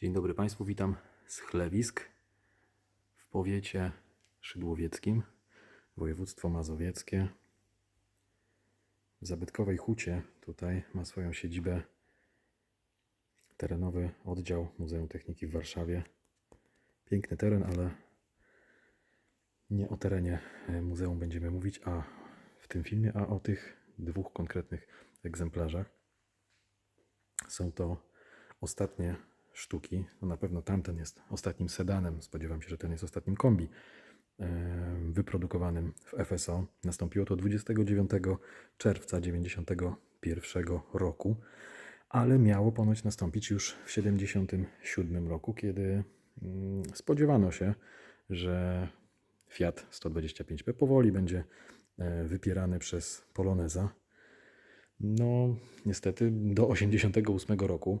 Dzień dobry Państwu, witam z Chlewisk w powiecie szydłowieckim, województwo mazowieckie. W zabytkowej hucie tutaj ma swoją siedzibę terenowy oddział Muzeum Techniki w Warszawie. Piękny teren, ale nie o terenie e, muzeum będziemy mówić, a w tym filmie, a o tych dwóch konkretnych egzemplarzach. Są to ostatnie sztuki. No na pewno tamten jest ostatnim sedanem. Spodziewam się, że ten jest ostatnim kombi e, wyprodukowanym w FSO. Nastąpiło to 29 czerwca 1991 roku, ale miało ponoć nastąpić już w 1977 roku, kiedy mm, spodziewano się, że Fiat 125P powoli będzie e, wypierany przez Poloneza. No, niestety do 88 roku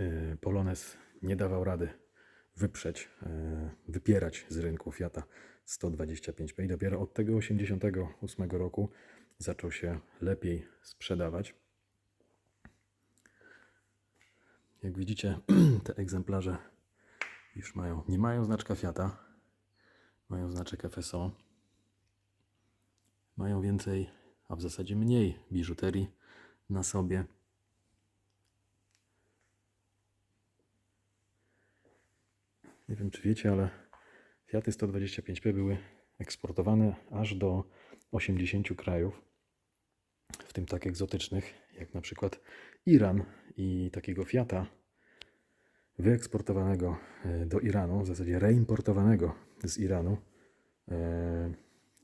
y, Polonez nie dawał rady wyprzeć, y, wypierać z rynku Fiata 125P i dopiero od tego 88 roku zaczął się lepiej sprzedawać. Jak widzicie, te egzemplarze już mają, nie mają znaczka Fiata, mają znaczek FSO, mają więcej, a w zasadzie mniej biżuterii na sobie. Nie wiem, czy wiecie, ale Fiaty 125P były eksportowane aż do 80 krajów, w tym tak egzotycznych jak na przykład Iran i takiego Fiata wyeksportowanego e, do Iranu, w zasadzie reimportowanego z Iranu, e,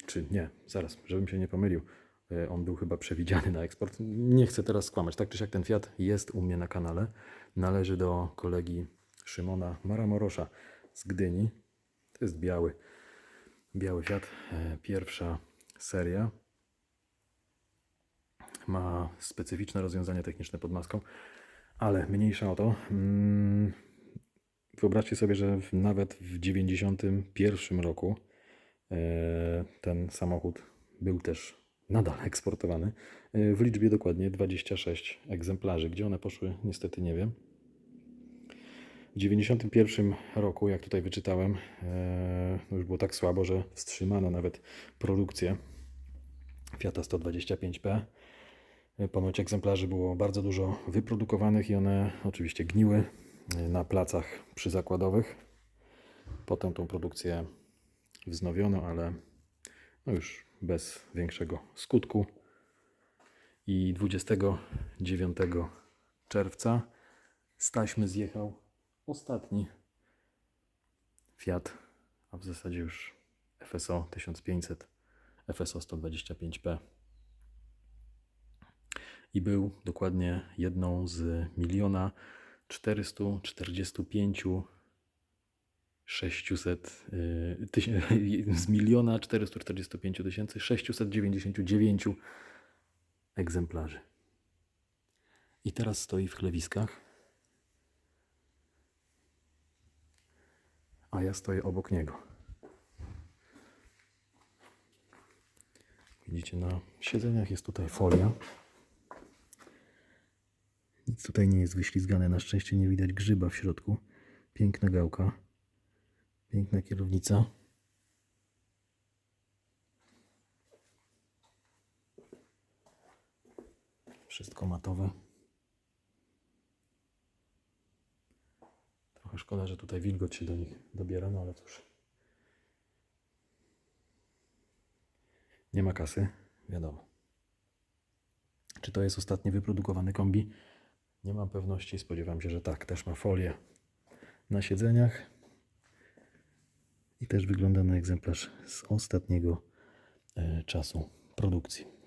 czy nie, zaraz, żebym się nie pomylił, e, on był chyba przewidziany na eksport. Nie chcę teraz skłamać, tak czy siak ten Fiat jest u mnie na kanale, należy do kolegi Szymona Maramorosza z Gdyni, to jest biały, biały Fiat, e, pierwsza seria, ma specyficzne rozwiązania techniczne pod maską, ale mniejsza o to. Mm, Wyobraźcie sobie, że nawet w 91 roku e, ten samochód był też nadal eksportowany e, w liczbie dokładnie 26 egzemplarzy. Gdzie one poszły, niestety nie wiem. W 91 roku, jak tutaj wyczytałem, e, no już było tak słabo, że wstrzymano nawet produkcję Fiata 125P. E, Ponoć egzemplarzy było bardzo dużo wyprodukowanych i one oczywiście gniły e, na placach przyzakładowych. Potem tą produkcję wznowiono, ale no już bez większego skutku. I 29 czerwca z taśmy zjechał ostatni Fiat, a w zasadzie już FSO 1500, FSO 125P i był dokładnie jedną z miliona 445 600 y, z miliona 445 tysięcy 699 egzemplarzy. I teraz stoi w chlewiskach, ja stoję obok niego. Widzicie, na siedzeniach jest tutaj folia. Nic tutaj nie jest wyślizgane. Na szczęście nie widać grzyba w środku. Piękna gałka. Piękna kierownica. Wszystko matowe. Szkoda, że tutaj wilgoć się do nich dobiera, no ale cóż. Nie ma kasy, wiadomo. Czy to jest ostatni wyprodukowany kombi? Nie mam pewności, spodziewam się, że tak. Też ma folię na siedzeniach. I też wygląda na egzemplarz z ostatniego e, czasu produkcji.